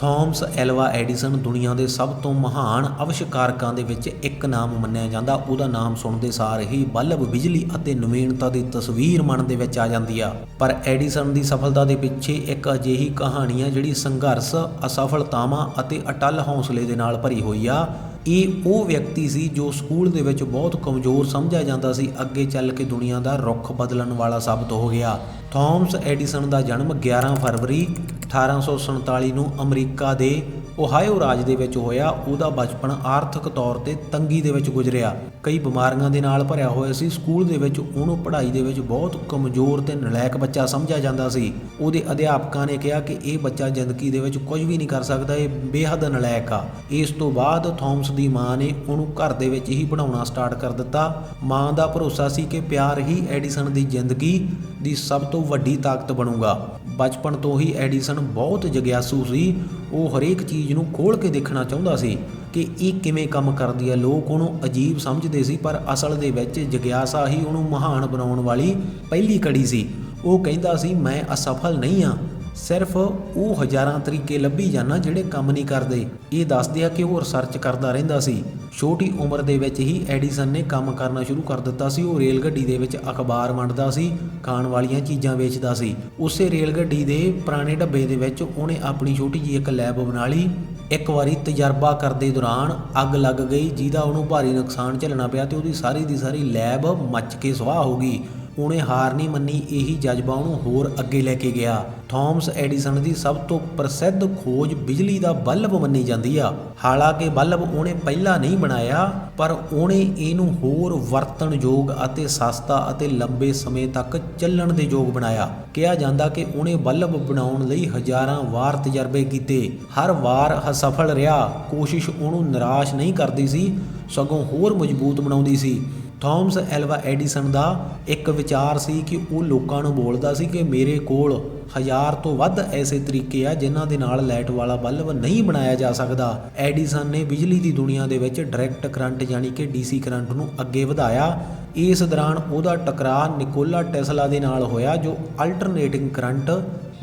Thomas Elva Edison ਦੁਨੀਆ ਦੇ ਸਭ ਤੋਂ ਮਹਾਨ ਅਵਿਸ਼ਕਾਰਕਾਂ ਦੇ ਵਿੱਚ ਇੱਕ ਨਾਮ ਮੰਨਿਆ ਜਾਂਦਾ। ਉਹਦਾ ਨਾਮ ਸੁਣਦੇ ਸਾਰ ਹੀ ਬਲਬ ਬਿਜਲੀ ਅਤੇ ਨਵੀਨਤਾ ਦੀ ਤਸਵੀਰ ਮਨ ਦੇ ਵਿੱਚ ਆ ਜਾਂਦੀ ਆ। ਪਰ ਐਡੀਸਨ ਦੀ ਸਫਲਤਾ ਦੇ ਪਿੱਛੇ ਇੱਕ ਅਜਿਹੀ ਕਹਾਣੀ ਆ ਜਿਹੜੀ ਸੰਘਰਸ਼, ਅਸਫਲਤਾਵਾਂ ਅਤੇ ਅਟਲ ਹੌਸਲੇ ਦੇ ਨਾਲ ਭਰੀ ਹੋਈ ਆ। ਇਹ ਉਹ ਵਿਅਕਤੀ ਸੀ ਜੋ ਸਕੂਲ ਦੇ ਵਿੱਚ ਬਹੁਤ ਕਮਜ਼ੋਰ ਸਮਝਿਆ ਜਾਂਦਾ ਸੀ। ਅੱਗੇ ਚੱਲ ਕੇ ਦੁਨੀਆ ਦਾ ਰੁੱਖ ਬਦਲਣ ਵਾਲਾ ਸਾਬਤ ਹੋ ਗਿਆ। ਥਾਮਸ ਐਡੀਸਨ ਦਾ ਜਨਮ 11 ਫਰਵਰੀ 1847 ਨੂੰ ਅਮਰੀਕਾ ਦੇ ਓਹਾਇਓ ਰਾਜ ਦੇ ਵਿੱਚ ਹੋਇਆ, ਉਹਦਾ ਬਚਪਨ ਆਰਥਿਕ ਤੌਰ ਤੇ ਤੰਗੀ ਦੇ ਵਿੱਚ ਗੁਜ਼ਰਿਆ। ਕਈ ਬਿਮਾਰੀਆਂ ਦੇ ਨਾਲ ਭਰਿਆ ਹੋਇਆ ਸੀ। ਸਕੂਲ ਦੇ ਵਿੱਚ ਉਹਨੂੰ ਪੜ੍ਹਾਈ ਦੇ ਵਿੱਚ ਬਹੁਤ ਕਮਜ਼ੋਰ ਤੇ ਨਲਾਇਕ ਬੱਚਾ ਸਮਝਿਆ ਜਾਂਦਾ ਸੀ। ਉਹਦੇ ਅਧਿਆਪਕਾਂ ਨੇ ਕਿਹਾ ਕਿ ਇਹ ਬੱਚਾ ਜ਼ਿੰਦਗੀ ਦੇ ਵਿੱਚ ਕੁਝ ਵੀ ਨਹੀਂ ਕਰ ਸਕਦਾ, ਇਹ ਬੇਹੱਦ ਨਲਾਇਕ ਆ। ਇਸ ਤੋਂ ਬਾਅਦ ਥਾਮਸ ਦੀ ਮਾਂ ਨੇ ਉਹਨੂੰ ਘਰ ਦੇ ਵਿੱਚ ਹੀ ਪੜਾਉਣਾ ਸਟਾਰਟ ਕਰ ਦਿੱਤਾ। ਮਾਂ ਦਾ ਭਰੋਸਾ ਸੀ ਕਿ ਪਿਆਰ ਹੀ ਐਡੀਸਨ ਦੀ ਜ਼ਿੰਦਗੀ ਦੀ ਸਭ ਤੋਂ ਵੱਡੀ ਤਾਕਤ ਬਣੂਗਾ। ਬਚਪਨ ਤੋਂ ਹੀ ਐਡੀਸਨ ਬਹੁਤ ਜਗਿਆਸੂ ਸੀ। ਉਹ ਹਰੇਕ ਚੀਜ਼ ਨੂੰ ਖੋਲ ਕੇ ਦੇਖਣਾ ਚਾਹੁੰਦਾ ਸੀ ਕਿ ਇਹ ਕਿਵੇਂ ਕੰਮ ਕਰਦੀ ਹੈ। ਲੋਕ ਉਹਨੂੰ ਅਜੀਬ ਸਮਝਦੇ ਸੀ, ਪਰ ਅਸਲ ਦੇ ਵਿੱਚ ਜਗਿਆਸਾ ਹੀ ਉਹਨੂੰ ਮਹਾਨ ਬਣਾਉਣ ਵਾਲੀ ਪਹਿਲੀ ਕੜੀ ਸੀ। ਉਹ ਕਹਿੰਦਾ ਸੀ, ਮੈਂ ਅਸਫਲ ਨਹੀਂ ਹਾਂ। ਸਿਰਫ ਉਹ ਹਜ਼ਾਰਾਂ ਤਰੀਕੇ ਲੱਭੀ ਜਾਣਾ ਜਿਹੜੇ ਕੰਮ ਨਹੀਂ ਕਰਦੇ। ਇਹ ਦੱਸਦੇ ਆ ਕਿ ਉਹ ਰਿਸਰਚ ਕਰਦਾ ਰਹਿੰਦਾ ਸੀ। ਛੋਟੀ ਉਮਰ ਦੇ ਵਿੱਚ ਹੀ ਐਡੀਸਨ ਨੇ ਕੰਮ ਕਰਨਾ ਸ਼ੁਰੂ ਕਰ ਦਿੱਤਾ ਸੀ। ਉਹ ਰੇਲ ਗੱਡੀ ਦੇ ਵਿੱਚ ਅਖਬਾਰ ਵੰਡਦਾ ਸੀ, ਖਾਣ ਵਾਲੀਆਂ ਚੀਜ਼ਾਂ ਵੇਚਦਾ ਸੀ। ਉਸੇ ਰੇਲ ਗੱਡੀ ਦੇ ਪੁਰਾਣੇ ਡੱਬੇ ਦੇ ਵਿੱਚ ਉਹਨੇ ਆਪਣੀ ਛੋਟੀ ਜਿਹੀ ਇੱਕ ਲੈਬ ਬਣਾ ਲਈ। ਇੱਕ ਵਾਰੀ ਤਜਰਬਾ ਕਰਦੇ ਦੌਰਾਨ ਅੱਗ ਲੱਗ ਗਈ, ਜਿਹਦਾ ਉਹਨੂੰ ਭਾਰੀ ਨੁਕਸਾਨ ਝੱਲਣਾ ਪਿਆ ਤੇ ਉਹਦੀ ਸਾਰੀ ਦੀ ਸਾਰੀ ਲੈਬ ਮੱਚ ਕੇ ਸੁਆਹ ਹੋ ਗਈ। ਉਹਨੇ ਹਾਰ ਨਹੀਂ ਮੰਨੀ, ਇਹੀ ਜਜ਼ਬਾ ਉਹਨੂੰ ਹੋਰ ਅੱਗੇ ਲੈ ਕੇ ਗਿਆ। ਥਾਮਸ ਐਡੀਸਨ ਦੀ ਸਭ ਤੋਂ ਪ੍ਰਸਿੱਧ ਖੋਜ ਬਿਜਲੀ ਦਾ ਬਲਬ ਮੰਨੀ ਜਾਂਦੀ ਆ। ਹਾਲਾਂਕਿ ਬਲਬ ਉਹਨੇ ਪਹਿਲਾਂ ਨਹੀਂ ਬਣਾਇਆ, ਪਰ ਉਹਨੇ ਇਹਨੂੰ ਹੋਰ ਵਰਤਣਯੋਗ ਅਤੇ ਸਸਤਾ ਅਤੇ ਲੰਬੇ ਸਮੇਂ ਤੱਕ ਚੱਲਣ ਦੇ ਯੋਗ ਬਣਾਇਆ। ਕਿਹਾ ਜਾਂਦਾ ਕਿ ਉਹਨੇ ਬਲਬ ਬਣਾਉਣ ਲਈ ਹਜ਼ਾਰਾਂ ਵਾਰ ਤਜਰਬੇ ਕੀਤੇ। ਹਰ ਵਾਰ ਅਸਫਲ ਰਿਹਾ। ਕੋਸ਼ਿਸ਼ ਉਹਨੂੰ ਨਿਰਾਸ਼ ਨਹੀਂ ਕਰਦੀ ਸੀ, ਸਗੋਂ ਹੋਰ ਮਜ਼ਬੂਤ ਬਣਾਉਂਦੀ ਸੀ। ਥਾਮਸ ਐਲਵਾ ਐਡੀਸਨ ਦਾ ਇੱਕ ਵਿਚਾਰ ਸੀ ਕਿ ਉਹ ਲੋਕਾਂ ਨੂੰ ਬੋਲਦਾ ਸੀ ਕਿ ਮੇਰੇ ਕੋਲ ਹਜ਼ਾਰ ਤੋਂ ਵੱਧ ਐਸੇ ਤਰੀਕੇ ਆ ਜਿਨ੍ਹਾਂ ਦੇ ਨਾਲ ਲਾਈਟ ਵਾਲਾ ਬਲਬ ਨਹੀਂ ਬਣਾਇਆ ਜਾ ਸਕਦਾ। ਐਡੀਸਨ ਨੇ ਬਿਜਲੀ ਦੀ ਦੁਨੀਆ ਦੇ ਵਿੱਚ ਡਾਇਰੈਕਟ ਕਰੰਟ ਯਾਨੀ ਕਿ ਡੀਸੀ ਕਰੰਟ ਨੂੰ ਅੱਗੇ ਵਧਾਇਆ। ਇਸ ਦੌਰਾਨ ਉਹਦਾ ਟਕਰਾਅ ਨਿਕੋਲਾ ਟੈਸਲਾ ਦੇ ਨਾਲ ਹੋਇਆ, ਜੋ ਅਲਟਰਨੇਟਿੰਗ ਕਰੰਟ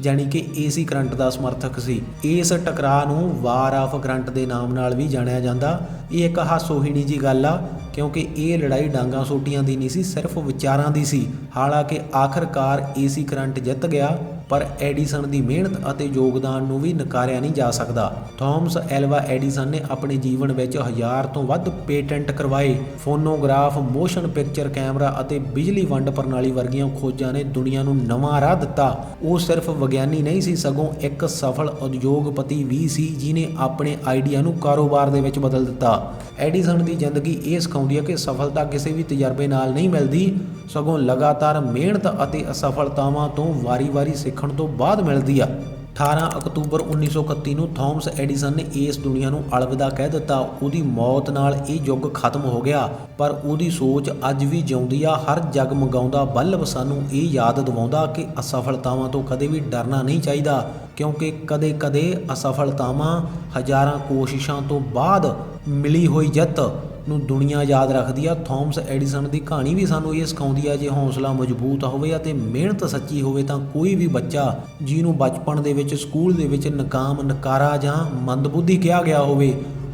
ਯਾਨੀ ਕਿ ਏਸੀ ਕਰੰਟ ਦਾ ਸਮਰਥਕ ਸੀ। ਇਸ ਟਕਰਾਅ ਨੂੰ ਵਾਰ ਆਫ ਕਰੰਟ ਦੇ ਨਾਮ ਨਾਲ ਵੀ ਜਾਣਿਆ ਜਾਂਦਾ। ਇਹ ਇੱਕ ਹਾਸੋਹੀਣੀ ਜੀ ਗੱਲ ਆ। ਕਿਉਂਕਿ ਇਹ ਲੜਾਈ ਡਾਂਗਾ ਸੋਟੀਆਂ ਦੀ ਨਹੀਂ ਸੀ, ਸਿਰਫ ਵਿਚਾਰਾਂ ਦੀ ਸੀ। ਹਾਲਾਂਕਿ ਆਖਰਕਾਰ ਏਸੀ ਕਰੰਟ ਜਿੱਤ ਗਿਆ। ਪਰ ਐਡੀਸਨ ਦੀ ਮਿਹਨਤ ਅਤੇ ਯੋਗਦਾਨ ਨੂੰ ਵੀ ਨਕਾਰਿਆ ਨਹੀਂ ਜਾ ਸਕਦਾ। ਥਾਮਸ ਐਲਵਾ ਐਡੀਸਨ ਨੇ ਆਪਣੇ ਜੀਵਨ ਵਿੱਚ ਹਜ਼ਾਰ ਤੋਂ ਵੱਧ ਪੇਟੈਂਟ ਕਰਵਾਏ। ਫੋਨੋਗ੍ਰਾਫ, ਮੋਸ਼ਨ ਪਿਕਚਰ ਕੈਮਰਾ ਅਤੇ ਬਿਜਲੀ ਵੰਡ ਪ੍ਰਣਾਲੀ ਵਰਗੀਆਂ ਖੋਜਾਂ ਨੇ ਦੁਨੀਆ ਨੂੰ ਨਵਾਂ ਰਾਹ ਦਿੱਤਾ। ਉਹ ਸਿਰਫ ਵਿਗਿਆਨੀ ਨਹੀਂ ਸੀ, ਸਗੋਂ ਇੱਕ ਸਫਲ ਉਦਯੋਗਪਤੀ ਵੀ ਸੀ ਜਿਨੇ ਆਪਣੇ ਆਈਡੀਆ ਨੂੰ ਕਾਰੋਬਾਰ ਦੇ ਵਿੱਚ ਬਦਲ ਦਿੱਤਾ। ਐਡੀਸਨ ਦੀ ਜ਼ਿੰਦਗੀ ਇਹ ਸਿਖਾਉਂਦੀ ਹੈ ਕਿ ਸਫਲਤਾ ਕਿਸੇ ਵੀ ਤਜਰਬੇ ਨਾਲ ਨਹੀਂ ਮਿਲਦੀ, ਸਗੋਂ ਲਗਾਤਾਰ ਮਿਹਨਤ ਅਤੇ ਅਸਫਲਤਾਵਾਂ ਤੋਂ ਵਾਰੀ-ਵਾਰੀ ਸਿੱਖ ਸਿੱਖਣ ਤੋਂ ਬਾਅਦ ਮਿਲਦੀ ਆ। 18 ਅਕਤੂਬਰ 1931 ਨੂੰ ਥਾਮਸ ਐਡੀਸਨ ਨੇ ਇਸ ਦੁਨੀਆ ਨੂੰ ਅਲਵਿਦਾ ਕਹਿ ਦਿੱਤਾ। ਉਹਦੀ ਮੌਤ ਨਾਲ ਇਹ ਯੁੱਗ ਖਤਮ ਹੋ ਗਿਆ। ਪਰ ਉਹਦੀ ਸੋਚ ਅੱਜ ਵੀ ਜਿਉਂਦੀ ਆ। ਹਰ ਜਗ ਜਗਮਗਾਉਂਦਾ ਬਲਬ ਸਾਨੂੰ ਇਹ ਯਾਦ ਦਿਵਾਉਂਦਾ ਕਿ ਅਸਫਲਤਾਵਾਂ ਤੋਂ ਕਦੇ ਵੀ ਡਰਨਾ ਨਹੀਂ ਚਾਹੀਦਾ। ਕਿਉਂਕਿ ਕਦੇ-ਕਦੇ ਅਸਫਲਤਾਵਾਂ ਹਜ਼ਾਰਾਂ ਕੋਸ਼ਿਸ਼ਾਂ ਤੋਂ ਬਾਅਦ ਮਿਲੀ ਹੋਈ ਜਿੱਤ ਨੂੰ ਦੁਨੀਆ ਯਾਦ ਰੱਖਦੀ ਆ, ਥਾਮਸ ਐਡੀਸਨ ਦੀ ਕਹਾਣੀ ਵੀ ਸਾਨੂੰ ਇਹ ਸਿਖਾਉਂਦੀ ਆ, ਜੇ ਹੌਸਲਾ ਮਜ਼ਬੂਤ ਹੋਵੇ ਅਤੇ ਮਿਹਨਤ ਸੱਚੀ ਹੋਵੇ ਤਾਂ ਕੋਈ ਵੀ ਬੱਚਾ ਜਿਹਨੂੰ ਬਚਪਨ ਦੇ ਵਿੱਚ, ਸਕੂਲ ਦੇ ਵਿੱਚ ਨਕਾਮ ਨਕਾਰਾ ਜਾਂ ਮੰਦਬੁੱਧੀ ਕਿਹਾ ਗਿਆ ਹੋਵੇ,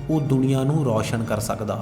ਉਹ ਦੁਨੀਆ ਨੂੰ ਰੌਸ਼ਨ ਕਰ ਸਕਦਾ।